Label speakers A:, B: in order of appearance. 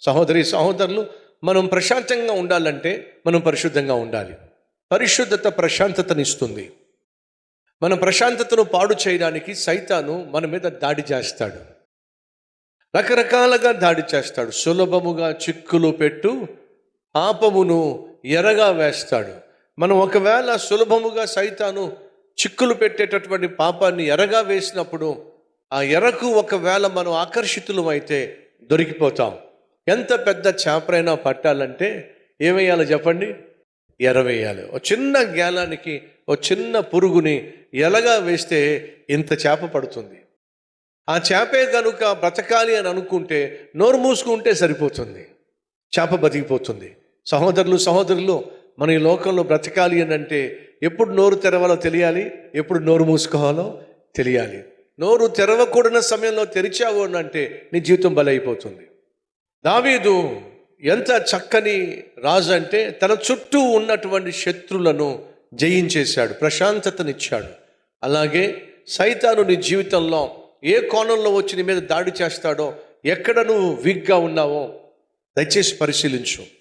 A: సహోదరి సహోదరులు మనం ప్రశాంతంగా ఉండాలంటే మనం పరిశుద్ధంగా ఉండాలి. పరిశుద్ధత ప్రశాంతతనిస్తుంది. మన ప్రశాంతతను పాడు చేయడానికి సైతాను మన మీద దాడి చేస్తాడు. రకరకాలుగా దాడి చేస్తాడు. సులభముగా చిక్కులు పెట్టు పాపమును ఎరగా వేస్తాడు. మనం ఒకవేళ సులభముగా సైతాను చిక్కులు పెట్టేటటువంటి పాపాన్ని ఎరగా వేసినప్పుడు ఆ ఎరకు ఒకవేళ మనం ఆకర్షితులమైతే దొరికిపోతాం. ఎంత పెద్ద చేపరైనా పట్టాలంటే ఏమేయాలి చెప్పండి? ఎరవేయాలి ఒక చిన్న గ్యాలానికి ఒక చిన్న పురుగుని ఎలగా వేస్తే ఇంత చేప పడుతుంది. ఆ చేపే కనుక బ్రతకాలి అని అనుకుంటే నోరు మూసుకుంటే సరిపోతుంది. చేప బతికిపోతుంది. సహోదరులు సహోదరులు మన ఈ లోకంలో బ్రతకాలి అని అంటే ఎప్పుడు నోరు తెరవాలో తెలియాలి? ఎప్పుడు నోరు మూసుకోవాలో తెలియాలి. నోరు తెరవకూడన సమయంలో తెరిచావు అని అంటే నీ జీవితం బలైపోతుంది. దావీదు ఎంత చక్కని రాజు అంటే తన చుట్టూ ఉన్నటువంటి శత్రులను జయించేశాడు ప్రశాంతతనిచ్చాడు. అలాగే సైతాను నీ జీవితంలో ఏ కోణంలో వచ్చి నీ మీద దాడి చేస్తాడో ఎక్కడ నువ్వు వీక్గా ఉన్నావో దయచేసి పరిశీలించు.